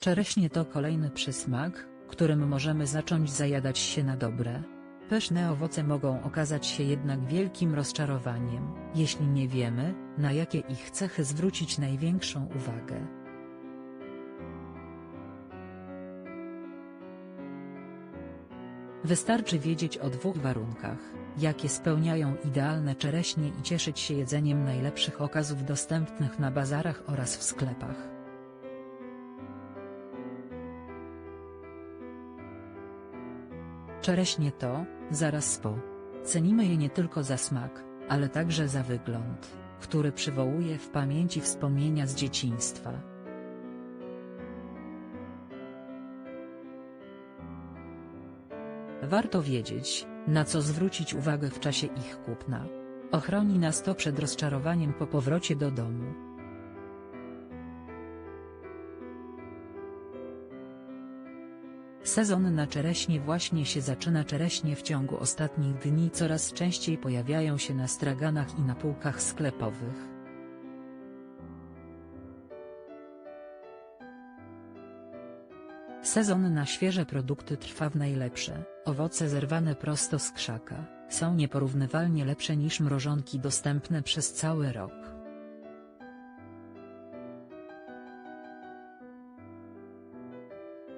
Czereśnie to kolejny przysmak, którym możemy zacząć zajadać się na dobre. Pyszne owoce mogą okazać się jednak wielkim rozczarowaniem, jeśli nie wiemy, na jakie ich cechy zwrócić największą uwagę. Wystarczy wiedzieć o dwóch warunkach, jakie spełniają idealne czereśnie i cieszyć się jedzeniem najlepszych okazów dostępnych na bazarach oraz w sklepach. Czereśnie to, zaraz po. Cenimy je nie tylko za smak, ale także za wygląd, który przywołuje w pamięci wspomnienia z dzieciństwa. Warto wiedzieć, na co zwrócić uwagę w czasie ich kupna. Ochroni nas to przed rozczarowaniem po powrocie do domu. Sezon na czereśnie właśnie się zaczyna czereśnie w ciągu ostatnich dni coraz częściej pojawiają się na straganach i na półkach sklepowych. Sezon na świeże produkty trwa w najlepsze, owoce zerwane prosto z krzaka, są nieporównywalnie lepsze niż mrożonki dostępne przez cały rok.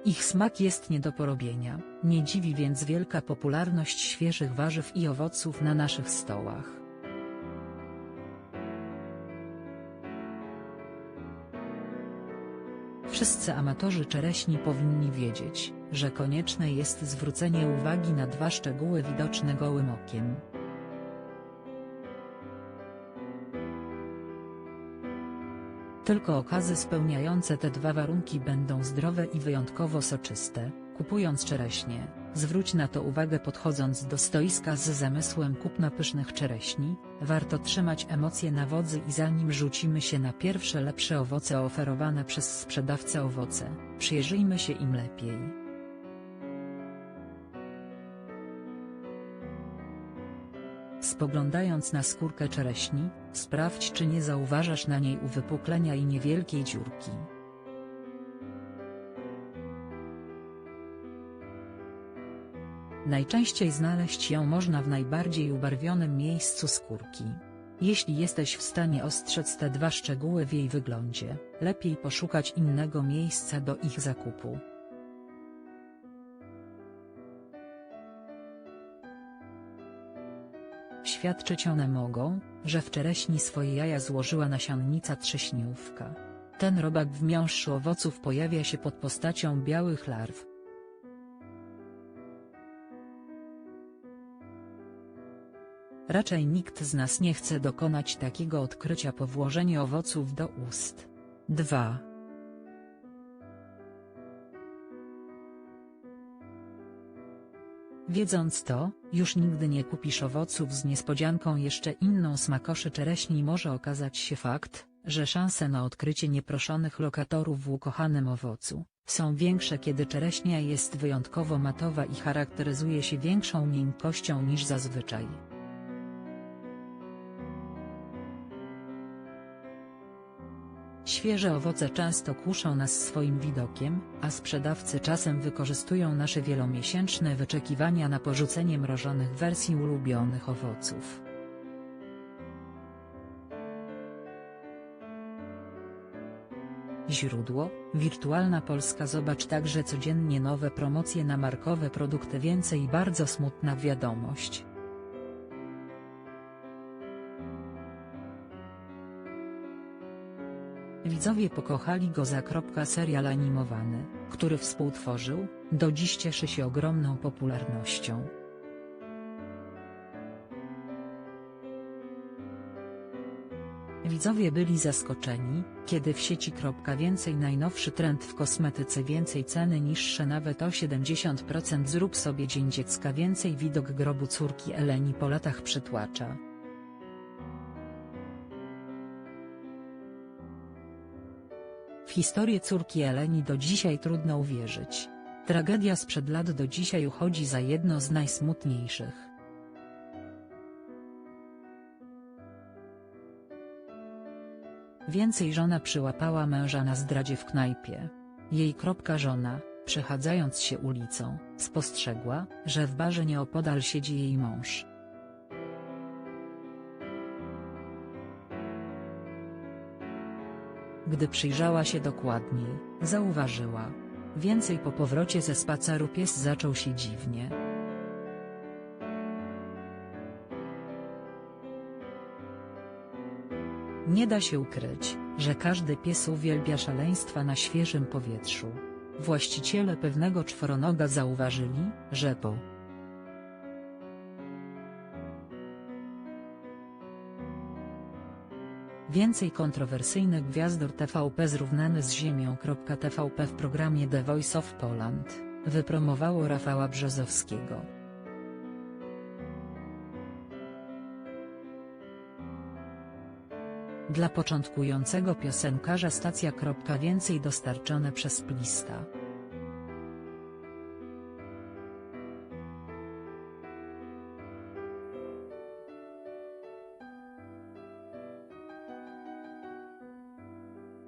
Ich smak jest nie do porobienia, nie dziwi więc wielka popularność świeżych warzyw i owoców na naszych stołach. Wszyscy amatorzy czereśni powinni wiedzieć, że konieczne jest zwrócenie uwagi na dwa szczegóły widoczne gołym okiem. Tylko okazy spełniające te dwa warunki będą zdrowe i wyjątkowo soczyste. Kupując czereśnie, zwróć na to uwagę podchodząc do stoiska z zamysłem kupna pysznych czereśni, warto trzymać emocje na wodzy i zanim rzucimy się na pierwsze lepsze owoce oferowane przez sprzedawcę owoce, przyjrzyjmy się im lepiej. Spoglądając na skórkę czereśni, sprawdź czy nie zauważasz na niej uwypuklenia i niewielkiej dziurki. Najczęściej znaleźć ją można w najbardziej ubarwionym miejscu skórki. Jeśli jesteś w stanie ostrzec te dwa szczegóły w jej wyglądzie, lepiej poszukać innego miejsca do ich zakupu. Świadczyć one mogą, że w czereśni swoje jaja złożyła nasionnica trześniówka. Ten robak w miąższu owoców pojawia się pod postacią białych larw. Raczej nikt z nas nie chce dokonać takiego odkrycia po włożeniu owoców do ust. 2. Wiedząc to, już nigdy nie kupisz owoców z niespodzianką jeszcze inną smakoszy czereśni może okazać się fakt, że szanse na odkrycie nieproszonych lokatorów w ukochanym owocu, są większe kiedy czereśnia jest wyjątkowo matowa i charakteryzuje się większą miękkością niż zazwyczaj. Świeże owoce często kuszą nas swoim widokiem, a sprzedawcy czasem wykorzystują nasze wielomiesięczne wyczekiwania na porzucenie mrożonych wersji ulubionych owoców. Źródło, Wirtualna Polska Zobacz także codziennie nowe promocje na markowe produkty Więcej bardzo smutna wiadomość. Widzowie pokochali go za serial animowany, który współtworzył, do dziś cieszy się ogromną popularnością. Widzowie byli zaskoczeni, kiedy w sieci więcej najnowszy trend w kosmetyce więcej ceny niższe nawet o 70% zrób sobie dzień dziecka więcej widok grobu córki Eleni po latach przytłacza. W historię córki Eleni do dzisiaj trudno uwierzyć. Tragedia sprzed lat do dzisiaj uchodzi za jedno z najsmutniejszych. Więcej żona przyłapała męża na zdradzie w knajpie. Jej kropka żona, przechadzając się ulicą, spostrzegła, że w barze nieopodal siedzi jej mąż. Gdy przyjrzała się dokładniej, zauważyła. Więcej po powrocie ze spaceru pies zaczął się dziwnie. Nie da się ukryć, że każdy pies uwielbia szaleństwa na świeżym powietrzu. Właściciele pewnego czworonoga zauważyli, że po Więcej kontrowersyjnych gwiazdor TVP zrównany z ziemią. TVP w programie The Voice of Poland, wypromowało Rafała Brzozowskiego. Dla początkującego piosenkarza stacja. Więcej dostarczone przez Plista.